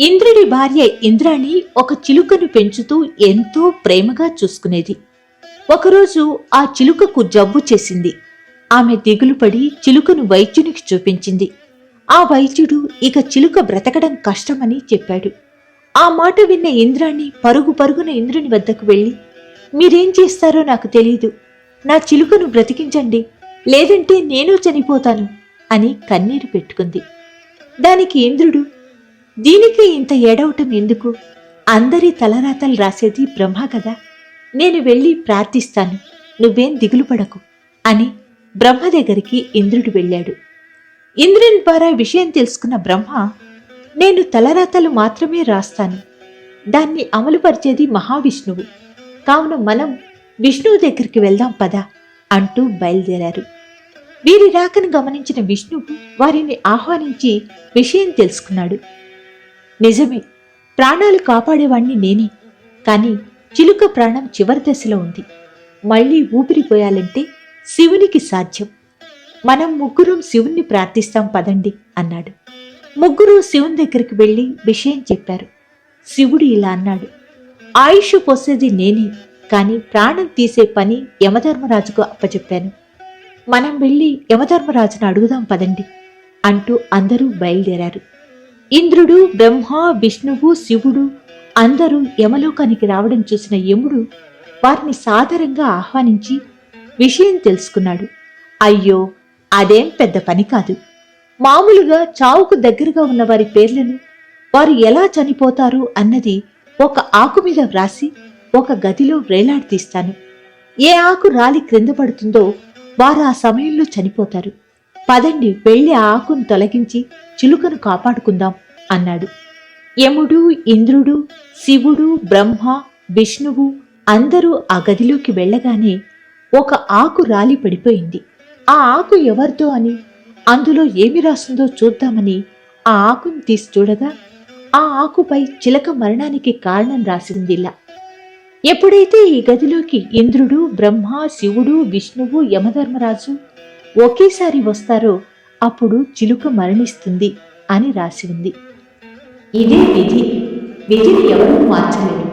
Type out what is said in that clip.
ఇంద్రుడి భార్య ఇంద్రాణి ఒక చిలుకను పెంచుతూ ఎంతో ప్రేమగా చూసుకునేది. ఒకరోజు ఆ చిలుకకు జబ్బు చేసింది. ఆమె దిగులు పడి చిలుకను వైద్యునికి చూపించింది. ఆ వైద్యుడు ఇక చిలుక బ్రతకడం కష్టమని చెప్పాడు. ఆ మాట విన్న ఇంద్రాణి పరుగు పరుగున ఇంద్రుని వద్దకు వెళ్ళి మీరేం చేస్తారో నాకు తెలియదు నా చిలుకను బ్రతికించండి. లేదంటే నేను చనిపోతాను అని కన్నీరు పెట్టుకుంది. దానికి ఇంద్రుడు దీనికి ఇంత ఏడవటం ఎందుకు? అందరి తలరాతలు రాసేది బ్రహ్మ కదా. నేను వెళ్ళి ప్రార్థిస్తాను. నువ్వేం దిగులు పడకు అని బ్రహ్మ దగ్గరికి ఇంద్రుడు వెళ్ళాడు. ఇంద్రుని ద్వారా విషయం తెలుసుకున్న బ్రహ్మ నేను తలరాతలు మాత్రమే రాస్తాను. దాన్ని అమలుపరిచేది మహావిష్ణువు. కావున మనం విష్ణువు దగ్గరికి వెళ్దాం పదా అంటూ బయలుదేరారు. వీరి రాకను గమనించిన విష్ణువు వారిని ఆహ్వానించి విషయం తెలుసుకున్నాడు. నిజమే ప్రాణాలు కాపాడేవాణ్ణి నేనే కాని చిలుక ప్రాణం చివరి దశలో ఉంది. మళ్ళీ ఊపిరిపోయాలంటే శివునికి సాధ్యం. మనం ముగ్గురం శివుణ్ణి ప్రార్థిస్తాం పదండి అన్నాడు. ముగ్గురు శివుని దగ్గరికి వెళ్ళి విషయం చెప్పారు. శివుడు ఇలా అన్నాడు. ఆయుష్ పోసేది నేనే కాని ప్రాణం తీసే పని యమధర్మరాజుకు అప్పచెప్పాను. మనం వెళ్ళి యమధర్మరాజును అడుగుదాం పదండి అంటూ అందరూ బయలుదేరారు. ఇంద్రుడు బ్రహ్మ విష్ణువు శివుడు అందరూ యమలోకానికి రావడం చూసిన యముడు వారిని సాదరంగా ఆహ్వానించి విషయం తెలుసుకున్నాడు. అయ్యో అదేం పెద్ద పని కాదు. మామూలుగా చావుకు దగ్గరగా ఉన్న వారి పేర్లను వారు ఎలా చనిపోతారు అన్నది ఒక ఆకు మీద వ్రాసి ఒక గదిలో వేలాడదీస్తాను. ఏ ఆకు రాలి క్రింద పడుతుందో వారు ఆ సమయంలో చనిపోతారు. పదండి వెళ్ళి ఆ ఆకును తొలగించి చిలుకను కాపాడుకుందాం. అన్నాడు. యముడు ఇంద్రుడు శివుడు బ్రహ్మ విష్ణువు అందరూ ఆ గదిలోకి వెళ్ళగానే ఒక ఆకు రాలి పడిపోయింది. ఆ ఆకు ఎవరిదో అని అందులో ఏమి రాసిందో చూద్దామని ఆ ఆకును తీసి చూడగా ఆ ఆకుపై చిలక మరణానికి కారణం రాసిందిలా. ఎప్పుడైతే ఈ గదిలోకి ఇంద్రుడు బ్రహ్మ శివుడు విష్ణువు యమధర్మరాజు ఒకేసారి వస్తారో అప్పుడు చిలుక మరణిస్తుంది అని రాసి ఉంది. ఇదే విధి. విధిని ఎవరూ మార్చలేరు.